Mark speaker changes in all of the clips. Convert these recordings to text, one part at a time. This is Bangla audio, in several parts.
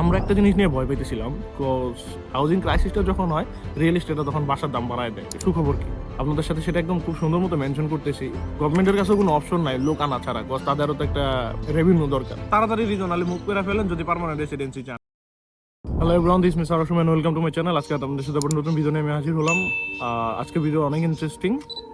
Speaker 1: আমরা একটা জিনিস নিয়ে ভয় পেতেছিলাম হাউজিং ক্রাইসিসটা যখন হয় রিয়েল এস্টেটটা তখন বাসার দাম বাড়ায় দেয়। সুখবর কি? আপনাদের সাথে সেটা একদম খুব সুন্দর মতো মেনশন করতেছি। গভর্নমেন্টের কাছে কোনো অপশন নাই লোক আনা ছাড়া কজ তাদেরও তো একটা রেভিনিউ দরকার। তাড়াতাড়ি রিজনালি মুখ করে ফেলেন যদি পার্মানেন্ট রেসিডেন্সি চান। Hello everyone this miss Arsuman welcome to my channel আজকে আপনাদের সাথে আবার নতুন ভিডিও নিয়ে আমি হাজির হলাম। আজকে ভিডিও অনেক ইন্টারেস্টিং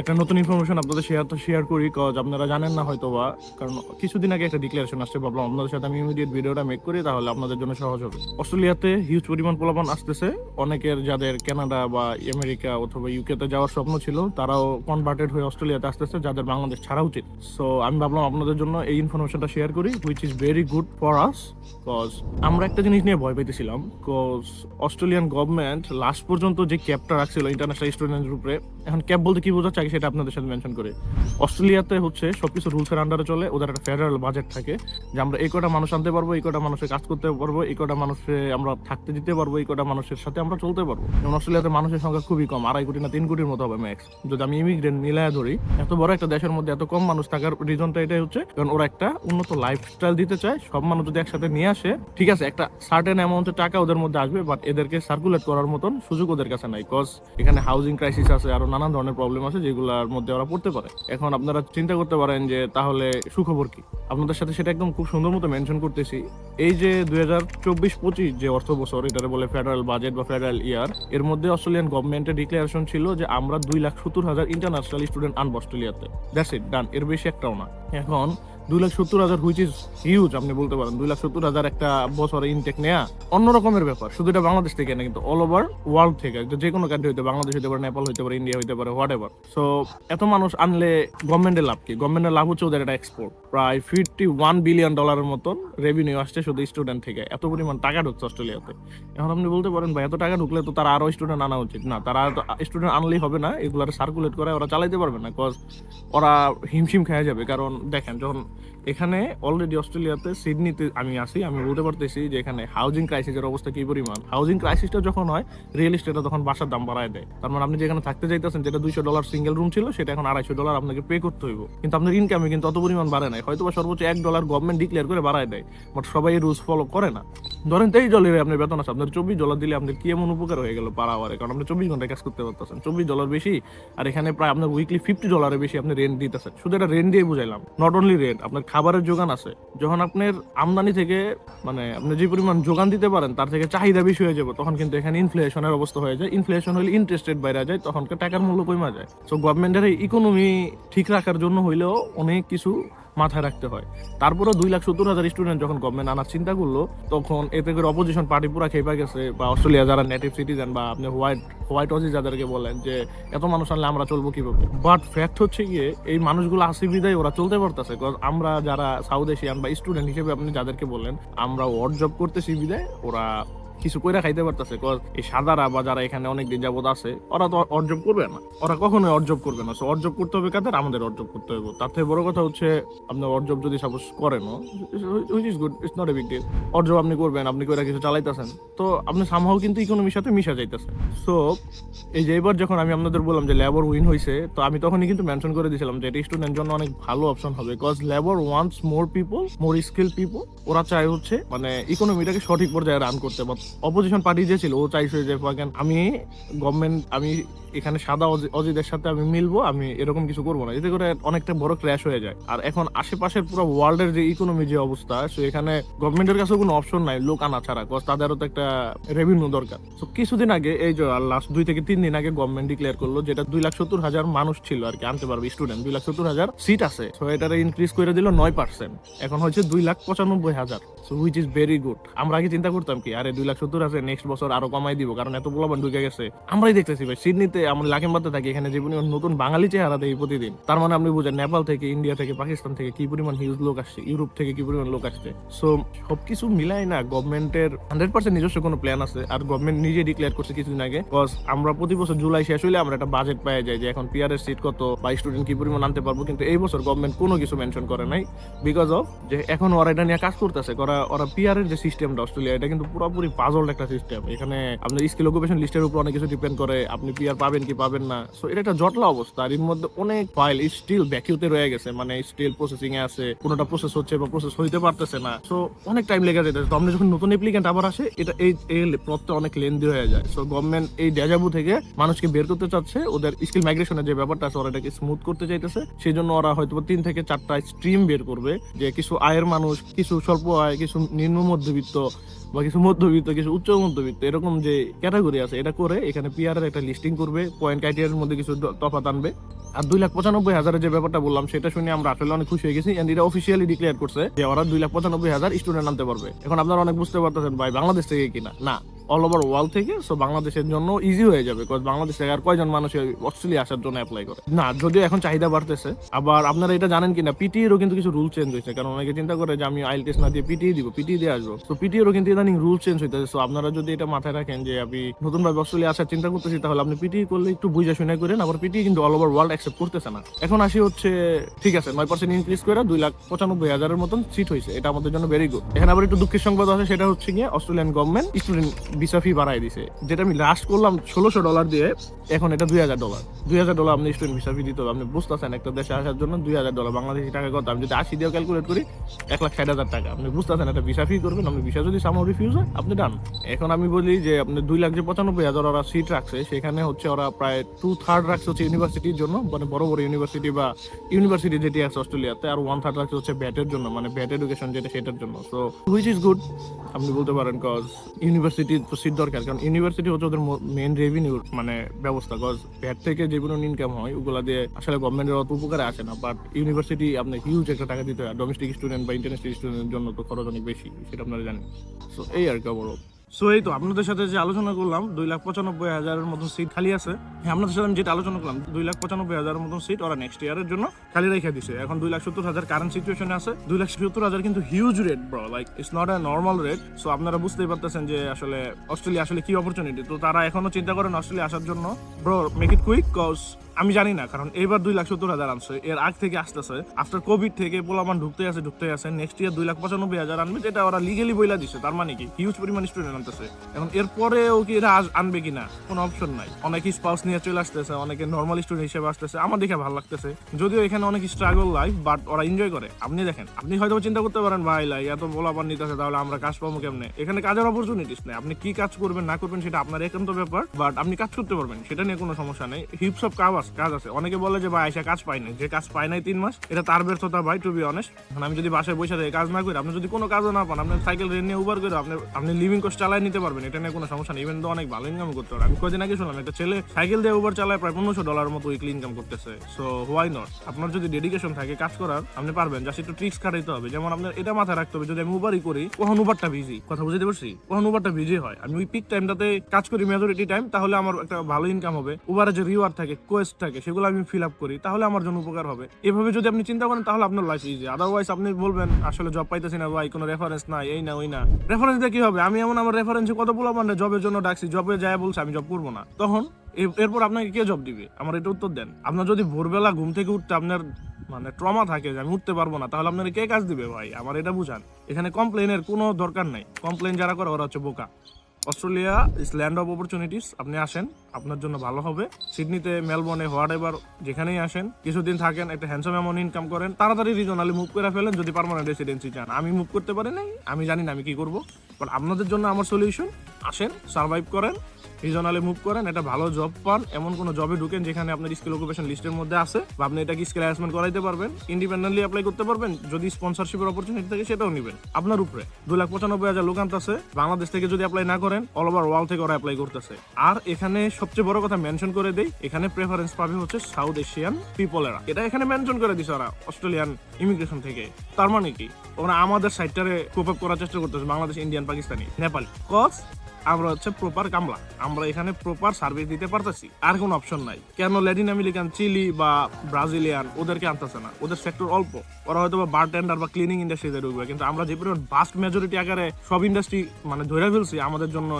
Speaker 1: একটা নতুন ইনফরমেশন আপনাদের শেয়ার তো শেয়ার করি কজ আপনারা জানেন না হয়তো বা কারণ কিছুদিন আগে একটা ডিক্লারেশন আসছে, ভাবলাম আপনাদের সাথে আমি ইমিডিয়েট ভিডিওটা মেক করি, তাহলে আপনাদের জন্য সহজ হবে। অস্ট্রেলিয়াতে হিউজ পরিমাণ পোলাপান আসতেছে, অনেকের যাদের কানাডা বা আমেরিকা অথবা ইউকেতে যাওয়ার স্বপ্ন ছিল, তারাও কনভার্টেড হয়ে অস্ট্রেলিয়াতে আসতেছে, যাদের বাংলাদেশ ছাড়া উচিত। সো আমি ভাবলাম আপনাদের জন্য এই ইনফরমেশনটা শেয়ার করি which is very good for us cause আমরা একটা জিনিস নিয়ে ভয় পেতেছিলাম কজ অস্ট্রেলিয়ান গভর্নমেন্ট লাস্ট পর্যন্ত যে ক্যাবটা রাখছিল ইন্টারন্যাশনাল স্টুডেন্টের উপরে এখন ক্যাব বলতে কি বোঝাচ্ছে? আগে সেটা আপনাদের সাথে মেনশন করে। অস্ট্রেলিয়াতে হচ্ছে সবকিছু রুলসের আন্ডারে চলে, ওদের একটা ফেডারেল বাজেট থাকে, যে আমরা এই কটা মানুষ আনতে পারব, এই কটা মানুষের কাজ করতে পারব, এই কটা মানুষে আমরা থাকতে দিতে পারব, এই কটা মানুষের সাথে আমরা চলতে পারব। যেমন অস্ট্রেলিয়াতে মানুষের সংখ্যা খুবই কম, আড়াই কোটি না তিন কোটির মতো হবে ম্যাক্স যদি আমি ইমিগ্রেন্ট মিলায় ধরি, এত বড় একটা দেশের মধ্যে এত কম মানুষ থাকার রিজনটা এটাই হচ্ছে, কারণ ওরা একটা উন্নত লাইফস্টাইল দিতে চায়, সব মানুষ যদি একসাথে নিয়ে আসে, ঠিক আছে, একটা সার্টেন অ্যামাউন্টের টাকা ওদের মধ্যে আসবে বাট এদেরকে সার্কুলেট করার মতন সুযোগ ওদের কাছে নাই কজ এখানে হাউজিং ক্রাইসিস আছে, আরও নানান ধরনের প্রবলেম আছে যেগুলোর মধ্যে ওরা পড়তে পারে। এখন আপনারা চিন্তা করতে পারেন যে, তাহলে সুখবর কি? আপনাদের সাথে সেটা একদম খুব সুন্দর মতো মেনশন করতেছি। এই যে দুই হাজার চব্বিশ পঁচিশ যে অর্থ বছর এটাতে বলে ফেডারেল বাজেট বা ফেডারেল ইয়ার এর মধ্যে অস্ট্রেলিয়ান গভর্নমেন্টের ডিক্লারেশন ছিল যে, আমরা দুই লাখ সত্তর হাজার ইন্টারন্যাশনাল স্টুডেন্ট আনব অস্ট্রেলিয়াতে দ্যাটস ইট ডান এর বেশি একটাও না। এখন দুই লাখ সত্তর হাজার হুইচ ইজ হিউজ আপনি বলতে পারেন। দুই লাখ সত্তর হাজার একটা বছরে ইনটেক নেয়া অন্য রকমের ব্যাপার। শুধু এটা বাংলাদেশ থেকে না, কিন্তু অল ওভার ওয়ার্ল্ড থেকে। যে কোনো কান্ট্রি হইতে বাংলাদেশ হইতে পারে, নেপাল হইতে পারে, ইন্ডিয়া হইতে পারে হোয়াট এভার সো এত মানুষ আনলে গভর্নমেন্টের লাভ কি? গভর্নমেন্টের লাভ হচ্ছে ওদের একটা এক্সপোর্ট প্রায় ফিফটি ওয়ান বিলিয়ন ডলারের মতন রেভিনিউ আসছে শুধু স্টুডেন্ট থেকে। এত পরিমাণ টাকা ঢুকছে অস্ট্রেলিয়াতে। এখন আপনি বলতে পারেন, ভাই, এত টাকা ঢুকলে তো তারা আরও স্টুডেন্ট আনা উচিত। না, তারা স্টুডেন্ট আনলেই হবে না। এগুলার সার্কুলেট করে, ওরা চালাইতে পারবে না কজ ওরা হিমশিম খেয়ে যাবে। কারণ, দেখেন, যখন এখানে অলরেডি অস্ট্রেলিয়াতে সিডনিতে আমি আসি আমি বলতে পারতেছি যে এখানে হাউজিং ক্রাইসিসের অবস্থা কি পরিমাণ? হাউজিং ক্রাইসিসটা যখন হয় রিয়েল এস্টেটটা তখন বাসার দাম বাড়ায় দেয়। তার মানে আপনি যেখানে থাকতে চাইতেছেন, যেটা দুইশো ডলার সিঙ্গেল রুম ছিল, সেটা এখন আড়াইশো ডলার আপনাকে পে করতে হইব। কিন্তু আপনার ইনকামে কিন্তু অত পরিমাণ বাড়ে নাই। হয়তো বা সর্বোচ্চ এক ডলার গভর্নমেন্ট ডিক্লেয়ার করে বাড়ায় দেয় বাট সবাই এই রুলস ফলো করে না। ধরেন তেইশ ডলারে আপনার বেতন আছে, আপনার চব্বিশ ডলার দিলে আপনার কি এমন উপকার হয়ে গেল পার আওয়ারে কারণ আপনি চব্বিশ ঘন্টায় কাজ করতে পারতেছেন, চব্বিশ ডলার বেশি, আর এখানে প্রায় আপনার উইকলি ফিফটি ডলারের বেশি আপনি রেন্ট দিতেছেন। শুধু এটা রেন্ট দিয়ে বুঝাইলাম নট অনলি রেন্ট আপনার খাবারের যোগান আছে। যখন আপনার আমদানি থেকে মানে আপনি যে পরিমাণ যোগান দিতে পারেন, তার থেকে চাহিদা বেশি হয়ে যাবে, তখন কিন্তু এখানে ইনফ্লেশনের অবস্থা হয়ে যায়। ইনফ্লেশন হলে ইন্টারেস্ট রেট বাইরে যায় তখনকার টাকার মূল্য কমে যায়। সো গভর্নমেন্টের ইকোনমি ঠিক রাখার জন্য হইলেও অনেক কিছু মাথায় রাখতে হয়। তারপরে দুই লাখ সত্তর হাজার স্টুডেন্ট যখন গভর্নমেন্ট আনার চিন্তা করল, তখন এতে করে অপোজিশন পার্টি পুরা খেপে গেছে বা অস্ট্রেলিয়া যারা নেটিভ সিটিজেন বা আপনি হোয়াইট হোয়াইট অজি যাদেরকে বলেন যে, এত মানুষ আনলে আমরা চলবো কীভাবে? বাট ফ্যাক্ট হচ্ছে গিয়ে, এই মানুষগুলো আসি বিদায় ওরা চলতে পারতেছে আমরা যারা সাউথ এশিয়ান বা স্টুডেন্ট হিসেবে আপনি যাদেরকে বলেন, আমরা ওয়ার্ড জব করতেছি বিদায় ওরা কিছু কইরা খাইতে পারতেছে এই সাদারা বা যারা এখানে অনেক দিন যাবত আছে, ওরা তো অর্জব করবে না। ওরা কখনোই অর্জব করবে না। অর্জব করতে হবে কাদের? আমাদের অর্জব করতে হবে। তার থেকে বড় কথা হচ্ছে, আপনার অর্জব যদি সাপোজ করেন which is good it's not a big deal অর্জব আপনি করবেন, আপনি কইরা কিছু চালাইতেছেন। তো আপনি সামহাও কিন্তু ইকোনমির সাথে মিশা যাইতেছেন সো এই যে এবার যখন আমি আপনাদের বললাম যে লেবার উইন হয়েছে তো আমি তখনই কিন্তু মেনশন করে দিয়েছিলাম যে এটা স্টুডেন্ট জন্য অনেক ভালো অপশন হবে। Because labour wants more people more skill people ওরা চায় হচ্ছে মানে ইকোনমিটাকে সঠিক পর্যায়ে রান করতে বা অপোজিশন পার্টি যে ছিল, ও চাইছে যে fucking আমি গভর্নমেন্ট আমি এখানে সাদা অজি- অজিদের সাথে আমি মিলবো, আমি এরকম কিছু করব না। এতে করে অনেকটা বড় ক্র্যাশ হয়ে যায়। আর এখন আশেপাশের পুরো ওয়ার্ল্ডের যে ইকোনমি যে অবস্থা সো এখানে গভর্নমেন্টের কাছে কোনো অপশন নাই, লোক আনা ছাড়া কজ তাদেরও তো একটা রেভিনিউ দরকার। তো কিছুদিন আগে, এই যে লাস্ট দুই থেকে তিন দিন আগে গভর্নমেন্ট ডিক্লেয়ার করল যেটা দুই লাখ সত্তর হাজার মানুষ ছিল আর কি, আনতে পারবে স্টুডেন্ট দুই লাখ সত্তর হাজার সিট আছে। সো এটা ইনক্রিজ করে দিল নয় পার্সেন্ট এখন হচ্ছে দুই লাখ পঁচানব্বই হাজার। So which is very good আমরা আগে চিন্তা করতাম কি, আরে দুই লাখ সত্তর আছে নেক্সট বছর আরও কমাই দিব, কারণ এত পোলাবান ঢুকে গেছে। আমরাই দেখতেছি ভাই, সিডনিতে আমরা লাকিমবাদে থাকি, এখানে পরিমাণ নতুন বাঙালি চেহারা দেয় প্রতিদিন। তার মানে আপনি বুঝেন, নেপাল থেকে, ইন্ডিয়া থেকে, পাকিস্তান থেকে কি পরিমাণ হিউজ লোক আসছে, ইউরোপ থেকে কি পরিমাণ লোক আসছে। সো সবকিছু মিলাই না, গভর্নমেন্টের হান্ড্রেড পার্সেন্ট নিজস্ব কোনো প্ল্যান আছে, আর গভর্নমেন্ট নিজে ডিক্লেয়ার করছে কিছুদিন আগে কজ আমরা প্রতি বছর জুলাই শেষ হইলে আমরা একটা বাজেট পাই যাই, যে এখন পিআর এর সিট কত, বা স্টুডেন্ট কি পরিমাণ আনতে পারব, কিন্তু এই বছর গভর্নমেন্ট কোনো কিছু মেনশন করে নাই বিকজ অফ যে এখন ওরা এটা নিয়ে কাজ করতেছে ওরা ওরা পিআর এর যে সিস্টেমটা অস্ট্রেলিয়া, এটা কিন্তু পুরোপুরি পাজল একটা সিস্টেম এখানে আপনার স্কিল অকুপেশন লিস্টের উপর অনেক কিছু ডিপেন্ড করে, আপনি পিআর পাবেন কি পাবেন না। সো এটা একটা জটলা অবস্থা। আর এর মধ্যে অনেক ফাইল স্টিল ভ্যাকিউতে রয়ে গেছে। মানে স্টিল প্রসেসিং এ আছে, কোনোটা প্রসেস হচ্ছে বা প্রসেস হইতে পারতেছে না। সো অনেক টাইম লেগে যেতেছে তো আপনি যখন নতুন অ্যাপ্লিকেন্ট আবার আসে, এটা এই এই পথটা অনেক লেন্দি হয়ে যায়। সো গভর্নমেন্ট এই ডেজাবু থেকে মানুষকে বের করতে চাচ্ছে। ওদের স্কিল মাইগ্রেশনের যে ব্যাপারটা আছে, ওরা এটাকে স্মুথ করতে চাইতেছে। সেই জন্য ওরা হয়তো তিন থেকে চারটা স্ট্রিম বের করবে। যে কিছু আয়ের মানুষ, কিছু স্বল্প আয়, কিছু নিম্ন মধ্যবিত্ত বা কিছু মধ্যবিত্ত, কিছু উচ্চ মধ্যবিত্ত, এরকম যে ক্যাটাগরি আছে, এটা করে এখানে পিআর এর একটা লিস্টিং করবে পয়েন্ট ক্রাইটেরিয়ার মধ্যে কিছু তফাত আনবে। আর দুই লাখ পঁচানব্বই হাজারের যে ব্যাপারটা বললাম, সেটা শুনে আমরা আসলে অনেক খুশি হয়ে গেছি এন্ড এটা অফিসিয়ালি ডিক্লেয়ার করছে যে ওরা দুই লাখ পঁচানব্বই হাজার স্টুডেন্ট আনতে পারবে। এখন আপনারা অনেক বুঝতে পারতেছেন ভাই, বাংলাদেশ থেকে কিনা? না। অল ওভার ওয়ার্ল্ড থেকে সো বাংলাদেশের জন্য ইজি হয়ে যাবে বিকজ বাংলাদেশ আর কয়জন মানুষ অস্ট্রেলিয়া আসার জন্য অ্যাপ্লাই করে? না, যদিও এখন চাহিদা বাড়তেছে, আবার আপনারা এটা জানেন কিনা পিটি এরও কিন্তু কিছু রুল চেঞ্জ হয়েছে, কারণ অনেকে চিন্তা করে যে আমি আইল টেস্ট না দিয়ে পিটি দিব পিটি দিয়ে আসব। তো এরও কিন্তু ইদানিং রুল চেঞ্জ হইতেছে সো আপনারা যদি এটা মাথায় রাখেন যে আমি নতুন ভাবে অস্ট্রেলিয়া আসার চিন্তা করতেছি, তাহলে আপনি পিটি করলে একটু বুঝা শুনে করেন, আবার পিটি কিন্তু অল ওভার ওয়ার্ল্ড অ্যাকসেপ্ট করতেছে না। এখন আসি হচ্ছে, ঠিক আছে, নয় পার্সেন্ট ইনক্রিজ করে দুই লাখ পঁচানব্বই হাজারের মতন সিট হয়েছে এটা আমাদের জন্য ভেরি গুড এখানে আবার একটু দুঃখের সংবাদ আছে, সেটা হচ্ছে গিয়ে Australian government student visa fee বাড়াই দিছে। যেটা আমি লাস্ট করলাম ষোলোশো ডলার দিয়ে, এখন এটা দুই হাজার ডলার দুই হাজার ডলার আপনি স্টুডেন্ট ভিসা ফি দিতে হবে। আপনি বুঝতেছেন, একটা দেশে আসার জন্য দুই হাজার ডলার বাংলাদেশি টাকা কত? আমি যদি আশি দিয়ে ক্যালকুলেট করি, এক লাখ ষাট হাজার টাকা। আপনি বুঝতেছেন একটা ভিসা ফি করবেন, আপনি ভিসা যদি সামাও রিফিউজ হয়, আপনি ডান এখন আমি বলি যে, আপনি দুই লাখ যে পঁচানব্বই হাজার ওরা সিট রাখছে, সেখানে হচ্ছে ওরা প্রায় টু থার্ড রাখছে হচ্ছে ইউনিভার্সিটির জন্য। মানে বড় বড় ইউনিভার্সিটি বা ইউনিভার্সিটি যেটি আছে অস্ট্রেলিয়াতে, আর ওয়ান থার্ড রাখছে হচ্ছে ব্যাটের জন্য মানে ব্যাট এডুকেশন যেটা সেটার জন্য। সো হুইচ ইজ গুড আপনি বলতে পারেন কজ ইউনিভার্সিটি সিট দরকার, কারণ ইউনিভার্সিটি হচ্ছে ওদের মেন রেভিনিউ মানে ব্যবস্থা কজ ব্যাট থেকে যে কোনো ইনকাম হয়, ওগুলা দিয়ে আসলে গভর্নমেন্টের অত উপকারে আসে না বাট ইউনিভার্সিটি আপনার হিউজ একটা টাকা দিতে হয় ডোমেস্টিক স্টুডেন্ট বা ইন্টারন্যাশনাল স্টুডেন্টের জন্য তো খরচ অনেক বেশি, সেটা আপনারা জানেন। সো এই আর কি সো এই তো, আপনাদের সাথে যে আলোচনা করলাম, দুই লাখ পঁচানব্বই হাজারের মতন সিট খালি আছে। হ্যাঁ আপনাদের সাথে আমি যেটা আলোচনা করলাম, দুই লাখ পঁচানব্বই হাজারের মতো সিট ওরা নেক্সট ইয়ারের জন্য খালি রেখে দিছে। এখন দুই লাখ সত্তর হাজার কারেন্ট সিচুয়েশনে আছে। দুই লাখ সত্তর হাজার কিন্তু huge rate bro like it's not a normal rate so আপনারা বুঝতেই পারতেছেন যে আসলে অস্ট্রেলিয়া আসলে কি অপরচুনিটি তো তারা এখনও চিন্তা করেন অস্ট্রেলিয়া আসার জন্য। Bro make it quick cause আমি জানি না, কারণ এবার দুই লাখ সত্তর হাজার আনছে। এর আগ থেকে আসতেছে। আফটার কোভিড থেকে পোলামান ঢুকতে আছে ঢুকতে আছে। নেক্সট ইয়ার দুই লাখ পঁচানব্বই হাজার আনবে, যেটা ওরা লিগেলি বইলা দিছে। তার মানে কি? হিউজ পরিমাণ স্টুডেন্ট আনতেছে। এখন এরপরেও কি এরা আনবে কিনা? কোনো অপশন নাই। অনেকে স্পাউস নিয়ে চলে আসতেছে, অনেকে নর্মাল স্টুডেন্ট হিসেবে আসতেছে। আমার দেখে ভালো লাগতেছে। যদিও এখানে অনেক স্ট্রাগল লাইফ বাট ওরা এনজয় করে। আপনি দেখেন, আপনি হয়তো চিন্তা করতে পারেন, ভাই, লাই, এত পোলাপান নিতেছে, তাহলে আমরা কাজ পাবো কেমনে? এখানে কাজের অপরচুনিটিস নেই। আপনি কি কাজ করবেন, না করবেন, সেটা আপনার একান্ত ব্যাপার বাট আপনি কাজ করতে পারবেন। সেটা নিয়ে কোনো সমস্যা নেই। হিপস অফ কাজ আছে কাজ আছে। অনেকে বলে যে, ভাই কাজ পাই নাই। যে কাজ পায় নাই তিন মাস, এটা তার ব্যর্থতা ভাই টু বি অনেস্ট আমি যদি বাসায় বসে থেকে কাজ না করি, আপনি যদি কোনো কাজও না পান, আপনি সাইকেল রেন নিয়ে উবার করে আপনি আপনি লিভিং কস্ট চালাই নিতে পারবেন, এটা নিয়ে কোনো সমস্যা নেই। ইভেন তো অনেক ভালো ইনকাম করতে পারে। আমি কদিন আগে শুনলাম, একটা ছেলে সাইকেল দিয়ে উবার চালায় প্রায় পনেরোশো ডলার মতো উইকলি ইনকাম করতেছে। সো হোয়াই নট আপনার যদি ডেডিকেশন থাকে, কাজ করার, আপনি পারবেন। জাস্ট একটু ট্রিক্স খাটাইতে হবে। যেমন আপনার, এটা মাথায় রাখতে হবে, যদি আমি উবারই করি, কখন উবারটা বিজি কথা বুঝতে পারছি? কখন উবারটা বিজি হয়? আমি ওই পিক টাইমটাতে কাজ করি মেজরিটি টাইম তাহলে আমার একটা ভালো ইনকাম হবে। উবারে যে রিওয়ার্ড থাকে কোয়েস্ট থাকে, সেগুলো আমি ফিল আপ করি, তাহলে আমার জন্য উপকার হবে। এভাবে যদি আপনি চিন্তা করেন, তাহলে আপনার লাইফ ইজি আদারওয়াইজ আপনি বলবেন, আসলে জব পাইতেছি না ভাই, কোনো রেফারেন্স নাই, এই না, ওই না। রেফারেন্স দিয়ে কি হবে? আমি এমন আমার রেফারেন্সে কত বলা মানে জবের জন্য ডাকছি জবে যায় বলছে, আমি জব করব না। তখন এরপর আপনাকে কে জব দিবে? আমার এটা উত্তর দেন। আপনার যদি ভোরবেলা ঘুম থেকে উঠতে আপনার মানে ট্রমা থাকে যে আমি উঠতে পারব না, তাহলে আপনার কে কাজ দিবে ভাই? আমার এটা বুঝান। এখানে কমপ্লেনের কোনো দরকার নাই। কমপ্লেন যারা করে, ওরা হচ্ছে বোকা। Australia is land of opportunities আপনি আসেন, আপনার জন্য ভালো হবে। সিডনিতে, মেলবোর্নে হোয়াট এভার যেখানেই আসেন, কিছুদিন থাকেন, একটা হ্যান্ডসম অ্যামাউন্ট ইনকাম করেন, তাড়াতাড়ি রিজনালি মুভ করে ফেলেন, যদি পারমানেন্ট রেসিডেন্সি চান। আমি মুভ করতে পারি নাই, আমি জানি না আমি কি করব। বাট আপনাদের জন্য আমার সলিউশন আসেন সার্ভাইভ করেন রিজনালে মুভ করেন একটা ভালো জব পান, এমন কোনো জবে ঢুকেন যেখানে আপনার স্কিল অকুপেশন লিস্টের মধ্যে আছে, বা আপনি এটাকে স্কিল অ্যাসমেন্ট করাইতে পারবেন ইন্ডিপেন্ডেন্টলি অ্যাপ্লাই করতে পারবেন, যদি স্পন্সরশিপের অপরচুনিটি থাকে সেটাও নেবেন। আপনার উপরে দু লাখ পঁচানব্বই হাজার লোক আনতেছে, বাংলাদেশ থেকে যদি অ্যাপ্লাই না করেন অল ওভার ওয়ার্ল্ড থেকে ওরা অ্যাপ্লাই করতেছে। আর এখানে সবচেয়ে বড় কথা মেনশন করে দেই, এখানে প্রেফারেন্স পাবে হচ্ছে সাউথ এশিয়ান পিপলেরা এটা এখানে মেনশন করে দিছে ওরা অস্ট্রেলিয়ান ইমিগ্রেশন থেকে। তার মানে কি? ওরা আমাদের সাইডটারে কোপ আপ করার চেষ্টা করতেছে, বাংলাদেশ ইন্ডিয়ান পাকিস্তানি, নেপালি। কজ আমরা হচ্ছে প্রপার কামলা আমরা এখানে প্রপার সার্ভিস দিতে পারতেছি। আর কোনো অপশন নাই। কেন ল্যাটিন আমেরিকান চিলি বা ব্রাজিলিয়ান ওদেরকে আনতেছে না। ওদের সেক্টর অল্প। ওরা হয়তো বা বার টেন্ডার বা ক্লিনিং ইন্ডাস্ট্রিতে ঢুকবে। কিন্তু আমরা যে পরিমাণ বাস্ট মেজরিটি আকারে সব ইন্ডাস্ট্রি মানে ধরে ফেলছি, আমাদের জন্য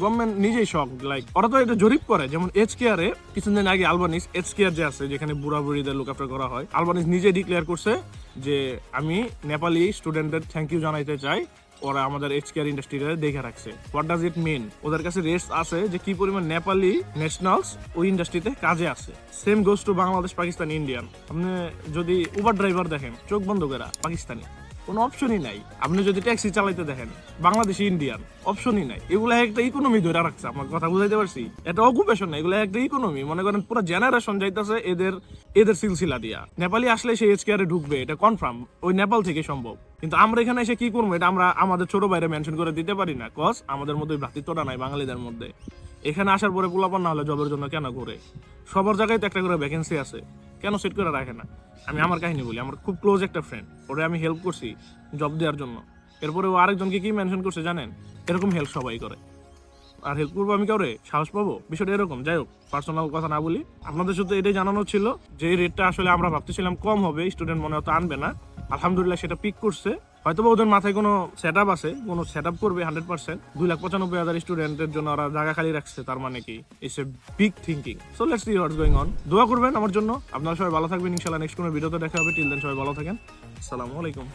Speaker 1: গভর্নমেন্ট নিজেই শখ লাইক ওরা তো এটা জরিপ করে। যেমন এইচ কেয়ারে কিছুদিন আগে আলবানিস এইচ কেয়ার যে আছে, যেখানে বুড়া বুড়িদের লুক আফটার করা হয় আলবানিস নিজে ডিক্লেয়ার করছে যে, আমি নেপালি স্টুডেন্টদের থ্যাংক ইউ জানাইতে চাই। ওরা আমাদের এইচ কেয়ার ইন্ডাস্ট্রিটা দেখে রাখছে। হোয়াট ডাজ ইট মিন ওদের কাছে রেটস আছে যে কি পরিমাণ নেপালি ন্যাশনালস ওই ইন্ডাস্ট্রিতে কাজে আছে। Same goes to Bangladesh Pakistan Indian আপনি যদি উবার ড্রাইভার দেখেন, চোখ বন্ধ করা পাকিস্তানি কোনো অপশনই নাই। আপনি যদি ট্যাক্সি চালাইতে দেখেন, বাংলাদেশি ইন্ডিয়ান অপশনই নাই। এগুলো একটা ইকোনমি ধরে রাখছে, আমার কথা বুঝাইতে পারছি। এটা অকুপেশন না, এগুলো একটা ইকোনমি মনে করেন পুরো জেনারেশন যাইতেছে এদের এদের সিলসিলা দিয়া। নেপালি আসলে সে এইচকেআরে ঢুকবে, এটা কনফার্ম ওই নেপাল থেকে সম্ভব। কিন্তু আমরা এখানে এসে কি করব, এটা আমরা আমাদের ছোট বাইরে মেনশন করে দিতে পারি না কজ আমাদের মধ্যে ভ্রাতৃত্বটা নাই বাঙালিদের মধ্যে। এখানে আসার পরে পোলাপান না হলে জবের জন্য কেন করে সবার জায়গায় তো একটা করে ভ্যাকেন্সি আছে। কেন সেট করে রাখে না? আমি আমার কাহিনী বলি, আমার খুব ক্লোজ একটা ফ্রেন্ড ওরে আমি হেল্প করছি জব দেওয়ার জন্য। এরপরে ও আরেকজনকে কি মেনশন করছে জানেন? এরকম হেল্প সবাই করে। আর হেল্প করব আমি কাউরে? সাহস পাবো? বিষয়টা এরকম। যাই হোক পার্সোনাল কথা না বলি। আপনাদের শুধু এটাই জানানো ছিল যে রেটটা আসলে আমরা ভাবতেছিলাম কম হবে স্টুডেন্ট মনে হয়তো আনবে না। আলহামদুলিল্লাহ সেটা পিক করছে। হয়তো ওদের মাথায় কোনো সেট আপ আছে, কোনো সেট আপ করবে হান্ড্রেড পার্সেন্ট দুই লাখ পঁচানব্বই হাজার স্টুডেন্টের জন্য ওরা জায়গা খালি রাখছে, তার মানে কি? It's a big thinking so let's see what's going on দোয়া করবেন আমার জন্য। আপনারা সবাই ভালো থাকবেন, ইনশাল্লাহ নেক্সট কোনো ভিডিওতে দেখা হবে। টিল দেন সবাই ভালো থাকেন। আসসালামু আলাইকুম।